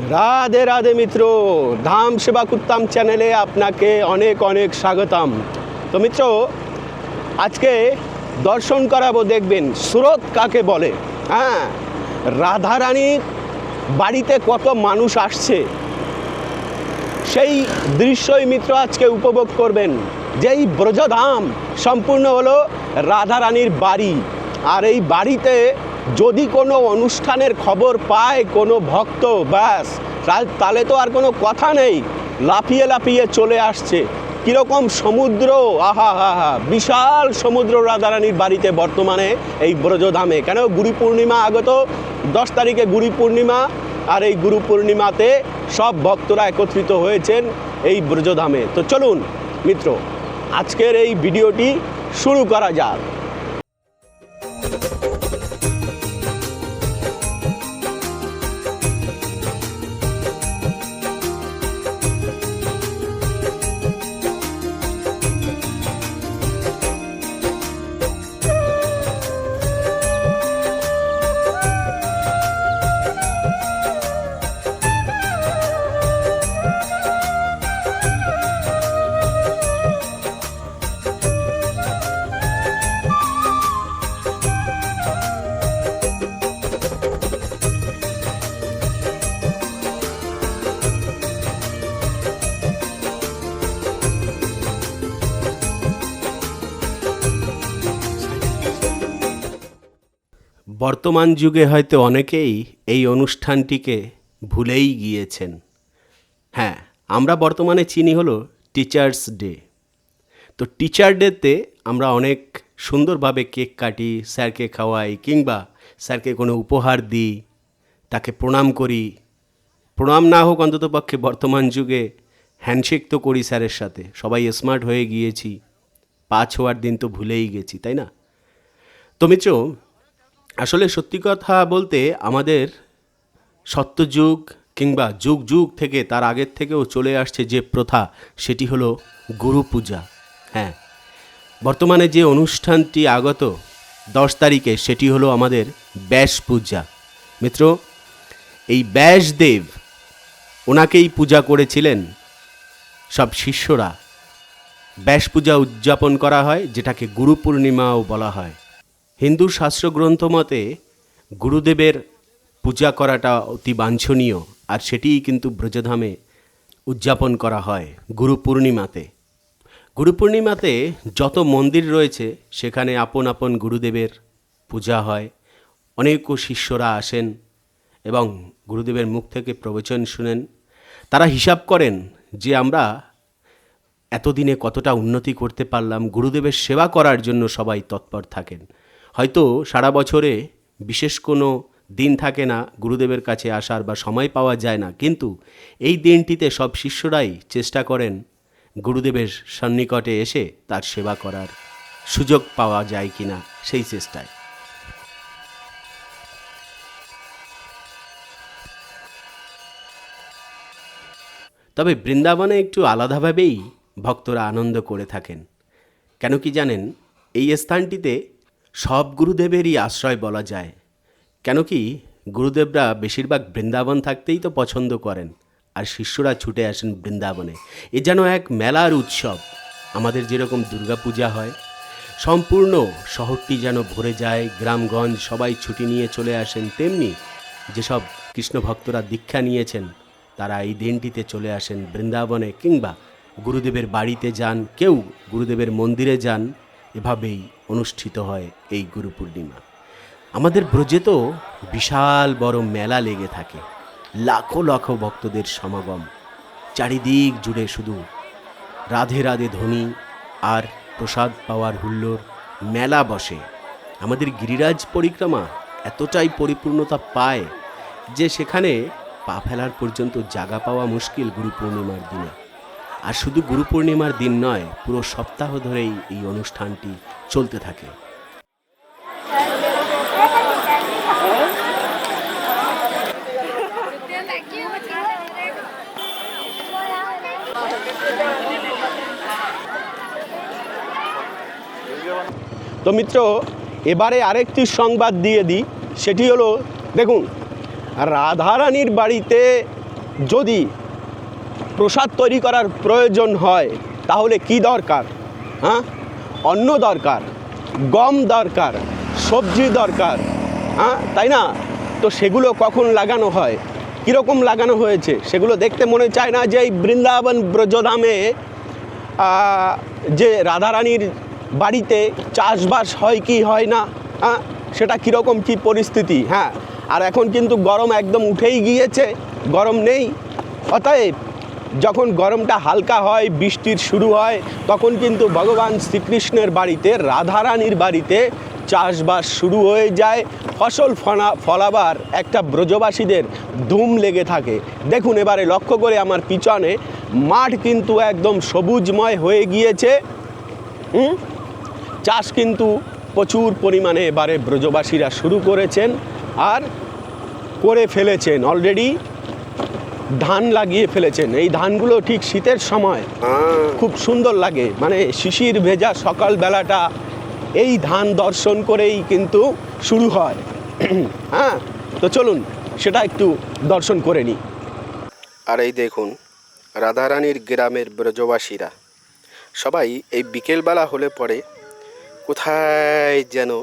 রাধে রাধে মিত্র, ধাম সেবা কুত্তাম চ্যানেলে আপনাকে অনেক অনেক স্বাগতম। তো মিত্র, আজকে দর্শন করাবো দেখবেন, সুরত কাকে বলে? হ্যাঁ রাধারানীর বাড়িতে কত মানুষ আসছে? সেই দৃশ্যই মিত্র আজকে উপভোগ করবেন। যেই ব্রজধাম সম্পূর্ণ হলো রাধারানীর বাড়ি। আর এই বাড়িতে যদি কোনো অনুষ্ঠানের খবর পায় কোনো ভক্ত, ব্যাস তাহলে তো আর কোনো কথা নেই। লাফিয়ে লাফিয়ে চলে আসছে। কীরকম সমুদ্র, আহা, হা হা, বিশাল সমুদ্র রাধারানীর বাড়িতে বর্তমানে এই ব্রজধামে। কেন গুরু পূর্ণিমা আগত? দশ তারিখে গুরু পূর্ণিমা আর এই গুরু পূর্ণিমাতে সব ভক্তরা একত্রিত হয়েছেন এই ব্রজধামে। তো চলুন, মিত্র, আজকের এই ভিডিওটি শুরু করা যাক। বর্তমান যুগে হয়তো অনেকেই এই অনুষ্ঠানটিকে ভুলেই গিয়েছেন। হ্যাঁ আমরা বর্তমানে চিনি হলো টিচার্স ডে তো টিচার ডেতে আমরা অনেক সুন্দরভাবে কেক কাটি, স্যারকে খাওয়াই কিংবা স্যারকে কোনো উপহার দিই, তাকে প্রণাম করি। প্রণাম না হোক অন্তত পক্ষে বর্তমান যুগে হ্যান্ডশেক তো করি স্যারের সাথে। সবাই স্মার্ট হয়ে গিয়েছি। পা ছোঁয়ার দিন তো ভুলেই গেছি, তাই না? তো মিত্র আসলে সত্যি কথা বলতে আমাদের সত্যযুগ কিংবা যুগ যুগ থেকে তার আগের থেকেও চলে আসছে যে প্রথা, সেটি হলো গুরু পূজা। হ্যাঁ বর্তমানে যে অনুষ্ঠানটি আগত দশ তারিখে, সেটি হলো আমাদের ব্যাস পূজা। মিত্র, এই ব্যাসদেব ওনাকেই পূজা করেছিলেন সব শিষ্যরা। ব্যাস পূজা উদযাপন করা হয়, যেটাকে গুরু পূর্ণিমাও বলা হয়। হিন্দু শাস্ত্রগ্রন্থ মতে গুরুদেবের পূজা করাটা অতি বাঞ্ছনীয়, আর সেটিই কিন্তু ব্রজধামে উদযাপন করা হয় গুরু পূর্ণিমাতে। গুরু পূর্ণিমাতে যত মন্দির রয়েছে, সেখানে আপন আপন গুরুদেবের পূজা হয়। অনেক শিষ্যরা আসেন এবং গুরুদেবের মুখ থেকে প্রবচন শুনেন। তারা হিসাব করেন যে আমরা এতদিনে কতটা উন্নতি করতে পারলাম, গুরুদেবের সেবা করার জন্য সবাই তৎপর থাকেন। হয়তো সারা বছরে বিশেষ কোনো দিন থাকে না গুরুদেবের কাছে আসার বা সময় পাওয়া যায় না। কিন্তু এই দিনটিতে সব শিষ্যরাই চেষ্টা করেন গুরুদেবের সন্নিকটে এসে তার সেবা করার সুযোগ পাওয়া যায় কিনা সেই চেষ্টায়। তবে বৃন্দাবনে একটু আলাদাভাবেই ভক্তরা আনন্দ করে থাকেন। কেন কি জানেন, এই স্থানটিতে সব গুরুদেবেরই আশ্রয় বলা যায়। কেন কি গুরুদেবরা বেশিরভাগ বৃন্দাবন থাকতেই তো পছন্দ করেন, আর শিষ্যরা ছুটে আসেন বৃন্দাবনে। এ যেন এক মেলার উৎসব। আমাদের যেরকম দুর্গাপূজা হয়, সম্পূর্ণ শহরটি যেন ভরে যায়, গ্রামগঞ্জ সবাই ছুটি নিয়ে চলে আসেন, তেমনি যেসব কৃষ্ণ ভক্তরা দীক্ষা নিয়েছেন, তারা এই দিনটিতে চলে আসেন বৃন্দাবনে, কিংবা গুরুদেবের বাড়িতে যান, কেউ গুরুদেবের মন্দিরে যান এভাবেই অনুষ্ঠিত হয় এই গুরু পূর্ণিমা। আমাদের ব্রজে তো বিশাল বড় মেলা লেগে থাকে। লাখো লাখো ভক্তদের সমাগম, চারিদিক জুড়ে শুধু রাধে রাধে ধ্বনি আর প্রসাদ পাওয়ার হুল্লোর মেলা বসে। আমাদের গিরিরাজ পরিক্রমা এতটাই পরিপূর্ণতা পায় যে সেখানে পা ফেলার পর্যন্ত জাগা পাওয়া মুশকিল গুরু পূর্ণিমার দিনে। আর শুধু গুরু পূর্ণিমার দিন নয়, পুরো সপ্তাহ ধরেই এই অনুষ্ঠানটি চলতে থাকে। তো মিত্র, এবারে আরেকটি সংবাদ দিয়ে দিই। সেটি হলো, দেখুন, রাধারানীর বাড়িতে যদি প্রসাদ তৈরি করার প্রয়োজন হয়, তাহলে কি দরকার? হ্যাঁ? অন্ন দরকার, গম দরকার, সবজি দরকার হ্যাঁ? তাই না? তো সেগুলো কখন লাগানো হয়? কীরকম লাগানো হয়েছে? সেগুলো দেখতে মনে চায় না যে এই বৃন্দাবন ব্রজধামে যে রাধারানীর বাড়িতে চাষবাস হয় কি হয় না হ্যাঁ? সেটা কীরকম কি পরিস্থিতি হ্যাঁ? আর এখন কিন্তু গরম একদম উঠেই গিয়েছে, গরম নেই। অতএব যখন গরমটা হালকা হয়, বৃষ্টির শুরু হয়, তখন কিন্তু ভগবান শ্রীকৃষ্ণের বাড়িতে, রাধারানীর বাড়িতে চাষবাস শুরু হয়ে যায়। ফসল ফনা, ফলাবার একটা ব্রজবাসীদের ধুম লেগে থাকে। দেখুন এবারে লক্ষ্য করে আমার পিছনে, মাঠ কিন্তু একদম সবুজময় হয়ে গিয়েছে। চাষ কিন্তু প্রচুর পরিমাণে এবারে ব্রজবাসীরা শুরু করেছেন আর করে ফেলেছেন। অলরেডি ধান লাগিয়ে ফেলেছেন। এই ধানগুলো ঠিক শীতের সময়। খুব সুন্দর লাগে। মানে শিশির ভেজা সকাল বেলাটা এই ধান দর্শন করেই কিন্তু শুরু হয়। হ্যাঁ তো চলুন সেটা একটু দর্শন করে নিই। আর এই দেখুন রাধারানীর গ্রামের ব্রজবাসীরা। সবাই এই বিকেলবেলা হলে পরে কোথায় যেন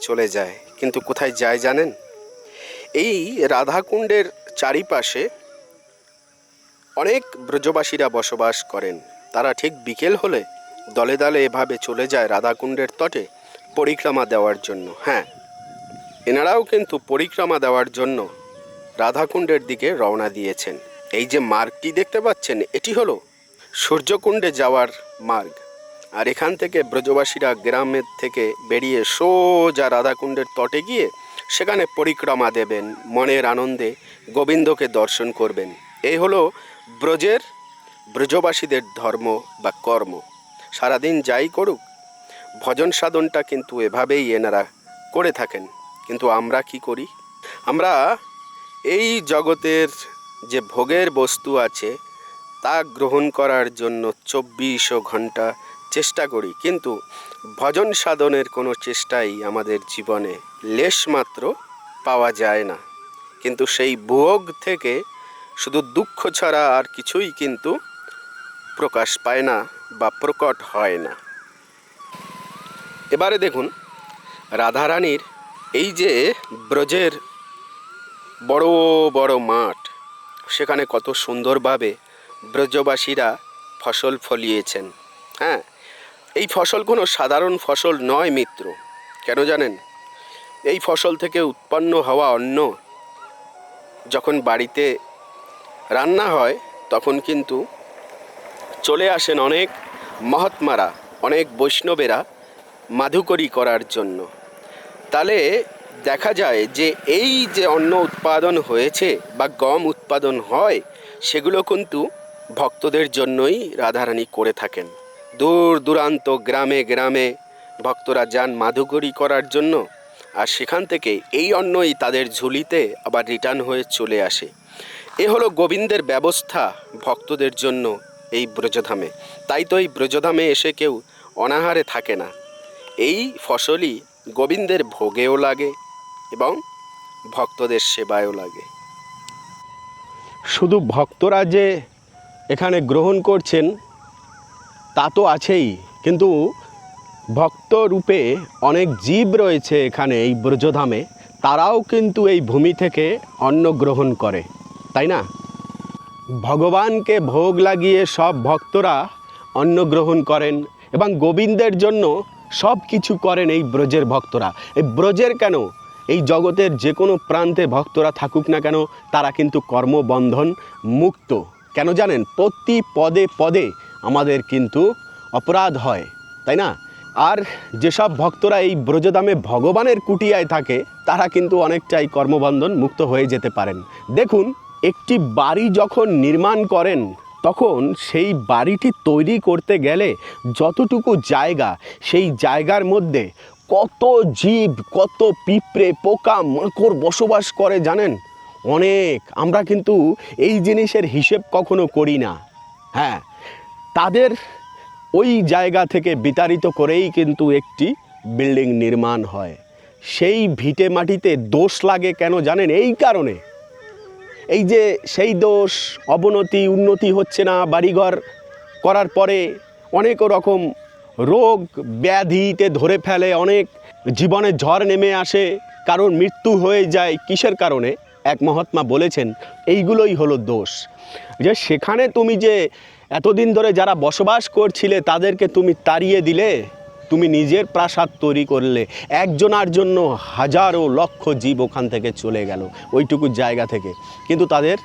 চলে যায় কিন্তু কোথায় যায় জানেন? এই রাধাকুণ্ডের চারিপাশে অনেক ব্রজবাসীরা বসবাস করেন। তারা ঠিক বিকেল হলে দলে দলে এভাবে চলে যায় রাধাকুণ্ডের তটে পরিক্রমা দেওয়ার জন্য। হ্যাঁ এনারাও কিন্তু পরিক্রমা দেওয়ার জন্য রাধাকুণ্ডের দিকে রওনা দিয়েছেন। এই যে মার্গটি দেখতে পাচ্ছেন? এটি হলো সূর্যকুণ্ডে যাওয়ার মার্গ। আর এখান থেকে ব্রজবাসীরা গ্রামের থেকে বেরিয়ে সোজা রাধাকুণ্ডের তটে গিয়ে সেখানে পরিক্রমা দেবেন, মনের আনন্দে গোবিন্দকে দর্শন করবেন। এই হলো ব্রজের ব্রজবাসীদের ধর্ম বা কর্ম। সারাদিন যাই করুক, ভজন সাধনটা কিন্তু এভাবেই এনারা করে থাকেন। কিন্তু আমরা কি করি? আমরা এই জগতের যে ভোগের বস্তু আছে, তা গ্রহণ করার জন্য চব্বিশও ঘণ্টা চেষ্টা করি। কিন্তু ভজন সাধনের কোনো চেষ্টাই আমাদের জীবনে লেশমাত্র পাওয়া যায় না। কিন্তু সেই ভোগ থেকে শুধু দুঃখ ছাড়া আর কিছুই কিন্তু প্রকাশ পায় না বা প্রকট হয় না। এবারে দেখুন, রাধারানীর এই যে ব্রজের বড় বড় মাঠ, সেখানে কত সুন্দরভাবে ব্রজবাসীরা ফসল ফলিয়েছেন। হ্যাঁ এই ফসল কোনো সাধারণ ফসল নয় মিত্র, কেন জানেন? এই ফসল থেকে উৎপন্ন হওয়া অন্ন যখন বাড়িতে রান্না হয়, তখন কিন্তু চলে আসেন অনেক মহাত্মারা, অনেক বৈষ্ণবেরা মাধুকরী করার জন্য। তাহলে দেখা যায় যে এই যে অন্ন উৎপাদন হয়েছে বা গম উৎপাদন হয়, সেগুলো কিন্তু ভক্তদের জন্যই রাধারানী করে থাকেন। দূর দূরান্ত, গ্রামে গ্রামে ভক্তরা যান মাধুকরী করার জন্য আর সেখান থেকে এই অন্নই তাদের ঝুলিতে আবার রিটার্ন হয়ে চলে আসে। এ হলো গোবিন্দের ব্যবস্থা ভক্তদের জন্য এই ব্রজধামে। তাই তো এই ব্রজধামে এসে কেউ অনাহারে থাকে না। এই ফসলই গোবিন্দের ভোগেও লাগে এবং ভক্তদের সেবায়ও লাগে। শুধু ভক্তরা যে এখানে গ্রহণ করছেন, তা তো আছেই, কিন্তু ভক্ত রূপে অনেক জীব রয়েছে এখানে এই ব্রজধামে। তারাও কিন্তু এই ভূমি থেকে অন্ন গ্রহণ করে। তাই না? ভগবানকে ভোগ লাগিয়ে সব ভক্তরা অন্ন গ্রহণ করেন এবং গোবিন্দের জন্য সব কিছু করেন এই ব্রজের ভক্তরা। এই ব্রজের কেন? এই জগতের যে কোনো প্রান্তে ভক্তরা থাকুক না কেন, তারা কিন্তু কর্মবন্ধন মুক্ত। কেন জানেন? প্রতি পদে পদে আমাদের কিন্তু অপরাধ হয়, তাই না? আর যেসব ভক্তরা এই ব্রজদামে ভগবানের কুটিয়ায় থাকে, তারা কিন্তু অনেকটাই কর্মবন্ধন মুক্ত হয়ে যেতে পারেন। দেখুন একটি বাড়ি যখন নির্মাণ করেন, তখন সেই বাড়িটি তৈরি করতে গেলে যতটুকু জায়গা, সেই জায়গার মধ্যে কত জীব, কত পিঁপড়ে, পোকা, মাকড় বসবাস করে, জানেন? অনেক। আমরা কিন্তু এই জিনিসের হিসেব কখনো করি না। হ্যাঁ তাদের ওই জায়গা থেকে বিতাড়িত করেই কিন্তু একটি বিল্ডিং নির্মাণ হয়। সেই ভিটে মাটিতে দোষ লাগে কেন জানেন? এই কারণে। এই যে সেই দোষ, অবনতি, উন্নতি হচ্ছে না বাড়িঘর করার পরে অনেক রকম রোগ ব্যাধিতে ধরে ফেলে, অনেক জীবনে ঝড় নেমে আসে কারণ মৃত্যু হয়ে যায় কিসের কারণে? এক মহাত্মা বলেছেন, এইগুলোই হলো দোষ। যে সেখানে তুমি যে এতদিন ধরে যারা বসবাস করছিলে তাদেরকে তুমি তাড়িয়ে দিলে? তুমি নিজের প্রাসাদ তৈরি করলে একজনার জন্য হাজারো লক্ষ জীব ওখান থেকে চলে গেল, ওইটুকু জায়গা থেকে। কিন্তু তাদের,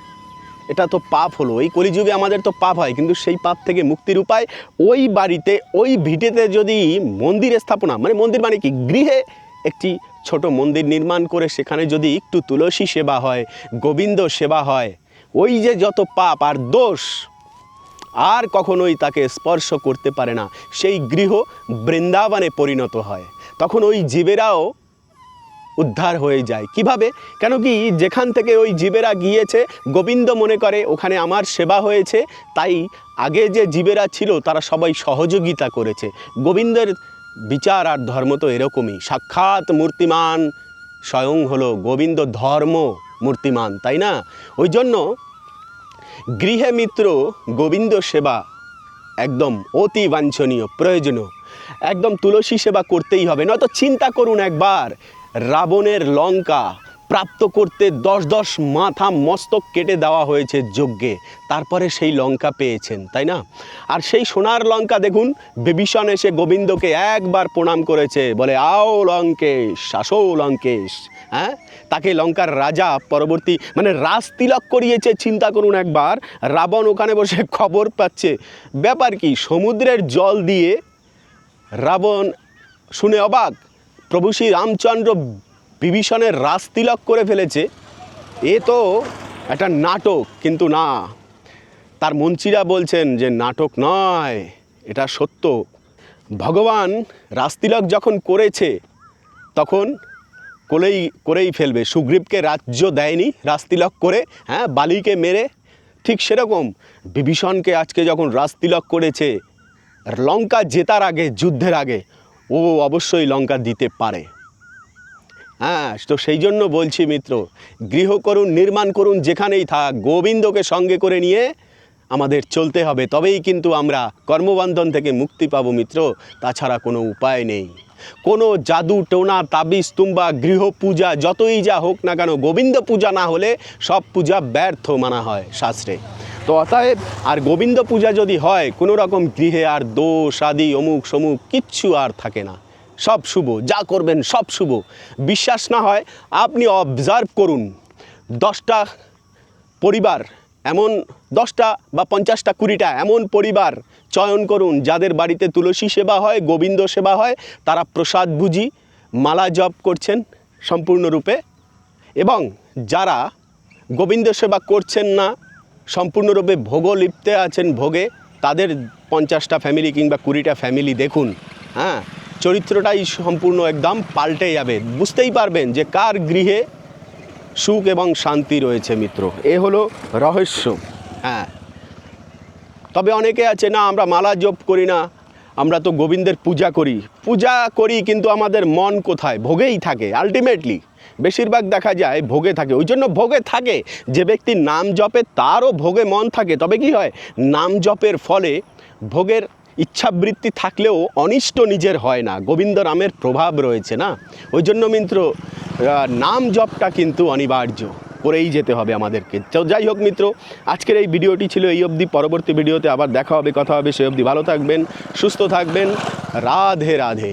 এটা তো পাপ হলো। এই কলিযুগে আমাদের তো পাপ হয়, কিন্তু সেই পাপ থেকে মুক্তির উপায় ওই বাড়িতে, ওই ভিটেতে যদি মন্দির স্থাপনা মানে মন্দির মানে কি? গৃহে একটি ছোট মন্দির নির্মাণ করে সেখানে যদি একটু তুলসী সেবা হয়, গোবিন্দ সেবা হয়, ওই যে যত পাপ আর দোষ আর কখনোই তাকে স্পর্শ করতে পারে না। সেই গৃহ বৃন্দাবনে পরিণত হয়। তখন ওই জীবেরাও উদ্ধার হয়ে যায়। কীভাবে? কেন কি যেখান থেকে ওই জীবেরা গিয়েছে, গোবিন্দ মনে করে ওখানে আমার সেবা হয়েছে, তাই আগে যে জীবেরা ছিল, তারা সবাই সহযোগিতা করেছে। গোবিন্দের বিচার আর ধর্ম তো এরকমই। সাক্ষাৎ মূর্তিমান, স্বয়ং হলো গোবিন্দ ধর্ম মূর্তিমান, তাই না? ওই জন্য গৃহে মিত্র গোবিন্দ সেবা একদম অতি বাঞ্ছনীয়, প্রয়োজনীয়। একদম তুলসী সেবা করতেই হবে, নয়তো চিন্তা করুন একবার, রাবণের লঙ্কা প্রাপ্ত করতে দশ দশ মাথা মস্তক কেটে দেওয়া হয়েছে যজ্ঞে। তারপরে সেই লঙ্কা পেয়েছেন, তাই না? আর সেই সোনার লঙ্কা দেখুন, বিভীষণ এসে গোবিন্দকে একবার প্রণাম করেছে, বলে, আও লঙ্কেশ, আসো লঙ্কেশ। হ্যাঁ? তাকে লঙ্কার রাজা পরবর্তী মানে রাজ তিলক করিয়েছে, চিন্তা করুন একবার। রাবণ ওখানে বসে খবর পাচ্ছে। ব্যাপার কি, সমুদ্রের জল দিয়ে রাবণ শুনে অবাক। প্রভু শ্রী রামচন্দ্র বিভীষণের রাজ তিলক করে ফেলেছে, এ তো একটা নাটক, কিন্তু না। তার মন্ত্রীরা বলছেন যে নাটক নয়, এটা সত্য। ভগবান রাজতিলক যখন করেছে, তখন কোলেই, করেই ফেলবে। সুগ্রীবকে রাজ্য দেয়নি রাজতিলক করে হ্যাঁ বালিকে মেরে। ঠিক সেরকম বিভীষণকে আজকে যখন রাজতিলক করেছে, লঙ্কা জেতার আগে, যুদ্ধের আগে, ও অবশ্যই লঙ্কা দিতে পারে। হ্যাঁ তো সেই জন্য বলছি মিত্র, গৃহ করুন, নির্মাণ করুন, যেখানেই থাক, গোবিন্দকে সঙ্গে করে নিয়ে আমাদের চলতে হবে। তবেই কিন্তু আমরা কর্মবন্ধন থেকে মুক্তি পাব মিত্র, তাছাড়া কোনো উপায় নেই। কোনো জাদু, টোনা, তাবিজ, তুম্বা, গৃহ পূজা, যতই যা হোক না কেন, গোবিন্দ পূজা না হলে সব পূজা ব্যর্থ মানা হয় শাস্ত্রে। তো অতএব, আর গোবিন্দ পূজা যদি হয়, কোনো রকম গৃহে আর দোষ, আদি, অমুক, সমুক, কিচ্ছু আর থাকে না। সব শুভ, যা করবেন সব শুভ। বিশ্বাস না হয় আপনি অবজার্ভ করুন। দশটা পরিবার, এমন দশটা বা পঞ্চাশটা কুড়িটা এমন পরিবার চয়ন করুন, যাদের বাড়িতে তুলসী সেবা হয়, গোবিন্দ সেবা হয়, তারা প্রসাদ বুঝি মালা জপ করছেন সম্পূর্ণরূপে। এবং যারা গোবিন্দ সেবা করছেন না, সম্পূর্ণরূপে ভোগ লিপ্তে আছেন ভোগে, তাদের পঞ্চাশটা ফ্যামিলি কিংবা কুড়িটা ফ্যামিলি দেখুন। হ্যাঁ? চরিত্রটাই সম্পূর্ণ একদম পাল্টে যাবে। বুঝতেই পারবেন যে কার গৃহে সুখ এবং শান্তি রয়েছে, মিত্র। এ হলো রহস্য। হ্যাঁ। তবে অনেকে আছে, না, আমরা মালা জপ করি না, আমরা তো গোবিন্দের পূজা করি। পূজা করি, কিন্তু আমাদের মন কোথায়? ভোগেই থাকে আলটিমেটলি বেশিরভাগ দেখা যায় ভোগে থাকে। ওই জন্য ভোগে থাকে। যে ব্যক্তি নাম জপে, তারও ভোগে মন থাকে। তবে কি হয়? নাম জপের ফলে ভোগের ইচ্ছাবৃত্তি থাকলেও অনিষ্ট নিজের হয় না। গোবিন্দ নামের প্রভাব রয়েছে না? ওই জন্য মিত্র নাম জপটা কিন্তু অনিবার্য। করেই যেতে হবে আমাদেরকে। তো যাই হোক মিত্র, আজকের এই ভিডিওটি ছিল এই অবধি। পরবর্তী ভিডিওতে আবার দেখা হবে, কথা হবে। সেই অবধি ভালো থাকবেন, সুস্থ থাকবেন। রাধে রাধে।